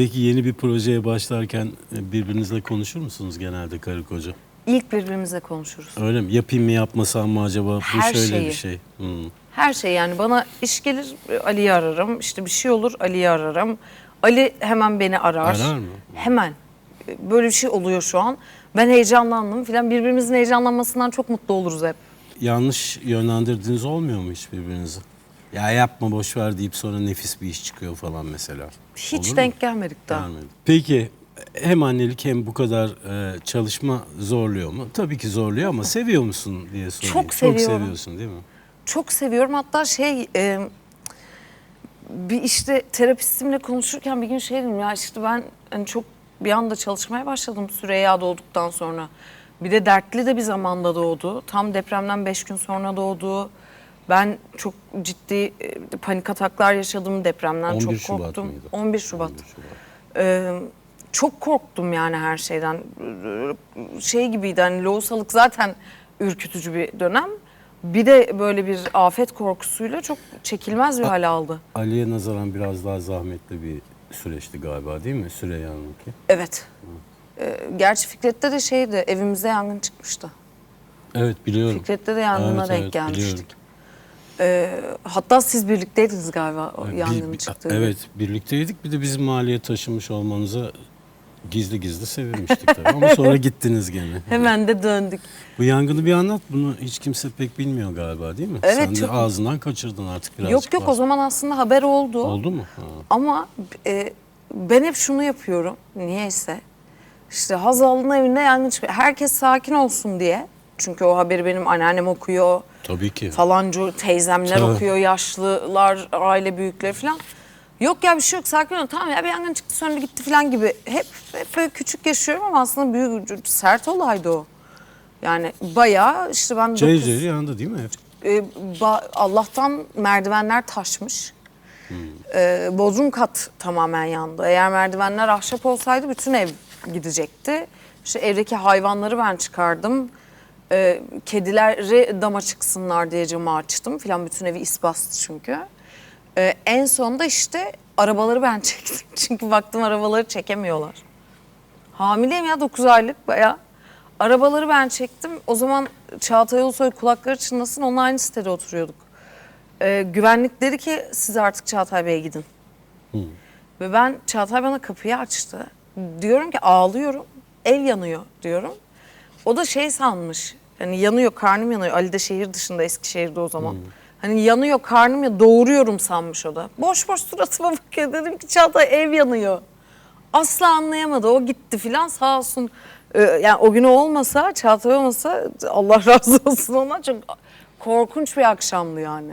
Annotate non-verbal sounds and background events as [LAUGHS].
Peki yeni bir projeye başlarken e, birbirinizle konuşur musunuz genelde karı koca? İlk birbirimizle konuşuruz. Öyle mi? Yapayım mı yapmasam mı acaba? Bu Her şöyle şeyi. bir şey. Hmm. Her şey yani bana iş gelir Ali'yi ararım. İşte bir şey olur Ali'yi ararım. Ali hemen beni arar. Arar mı? Hemen. Böyle bir şey oluyor şu an. Ben heyecanlandım filan. Birbirimizin heyecanlanmasından çok mutlu oluruz hep. Yanlış yönlendirdiğiniz olmuyor mu hiç birbirinizi? Ya yapma boş ver deyip sonra nefis bir iş çıkıyor falan mesela. Hiç Olur mu? denk gelmedik daha. Gelmedi. Peki hem annelik hem bu kadar e, çalışma zorluyor mu? Tabii ki zorluyor ama seviyor musun diye sorayım. Çok seviyorum. Çok seviyorsun değil mi? Çok seviyorum. Hatta şey e, bir işte terapistimle konuşurken bir gün şey dedim ya işte ben hani çok bir anda çalışmaya başladım Süreyya doğduktan sonra. Bir de dertli de bir zamanda doğdu. Tam depremden beş gün sonra doğdu. Ben çok ciddi e, panik ataklar yaşadım depremden 11 çok Şubat korktum. mıydı? 11 Şubat. 11 Şubat. Ee, çok korktum yani her şeyden. Şey gibiydi hani lohusalık zaten ürkütücü bir dönem. Bir de böyle bir afet korkusuyla çok çekilmez bir hale aldı. Ali'ye nazaran biraz daha zahmetli bir süreçti galiba değil mi Süreyya'nınki? Evet. Ee, gerçi Fikret'te de şeydi evimizde yangın çıkmıştı. Evet biliyorum. Fikret'te de yangına Evet, denk evet, gelmiştik. biliyorum. Ee, hatta siz birlikteydiniz galiba o yangının çıktığı gün. Evet birlikteydik bir de bizim mahalleye taşınmış olmanıza gizli gizli sevinmiştik tabii ama [LAUGHS] sonra gittiniz gene. Hemen de döndük. Bu yangını bir anlat bunu hiç kimse pek bilmiyor galiba değil mi? Evet, Sen de çok- ağzından kaçırdın artık birazcık. Yok yok o zaman aslında haber oldu. Oldu mu? Ha. Ama e, ben hep şunu yapıyorum niyeyse. İşte Hazal'ın evinde yangın çıkıyor. Herkes sakin olsun diye. Çünkü o haberi benim anneannem okuyor. Tabii ki. Falanca teyzemler Tabii. okuyor. Yaşlılar, aile büyükleri falan. Yok ya bir şey yok sakin ol. Tamam ya bir yangın çıktı sonra gitti falan gibi. Hep, hep böyle küçük yaşıyorum ama aslında büyük sert olaydı o. Yani bayağı işte ben dokuz- cayır yandı değil mi? e, ba- Allah'tan merdivenler taşmış. E, bodrum kat tamamen yandı. Eğer merdivenler ahşap olsaydı bütün ev gidecekti. İşte evdeki hayvanları ben çıkardım. E, kedileri dama çıksınlar diye camı açtım filan. Bütün evi isbastı çünkü. E, en sonunda işte arabaları ben [LAUGHS] çektim. Çünkü baktım arabaları çekemiyorlar. Hamileyim ya 9 aylık bayağı. Arabaları ben çektim. O zaman Çağatay Ulusoy kulakları çınlasın onunla aynı sitede oturuyorduk. Ee, güvenlik dedi ki siz artık Çağatay Bey'e gidin. Ve ben Çağatay bana kapıyı açtı. Diyorum ki ağlıyorum. Ev yanıyor diyorum. O da şey sanmış. Hani yanıyor karnım yanıyor. Ali de şehir dışında Eskişehir'de o zaman. Hani yanıyor karnım ya doğuruyorum sanmış o da. Boş boş suratıma [LAUGHS] bakıyor. Dedim ki Çağatay ev yanıyor. Asla anlayamadı. O gitti filan sağ olsun. Ee, yani o gün o olmasa Çağatay olmasa Allah [LAUGHS] razı olsun ona çok korkunç bir akşamdı yani.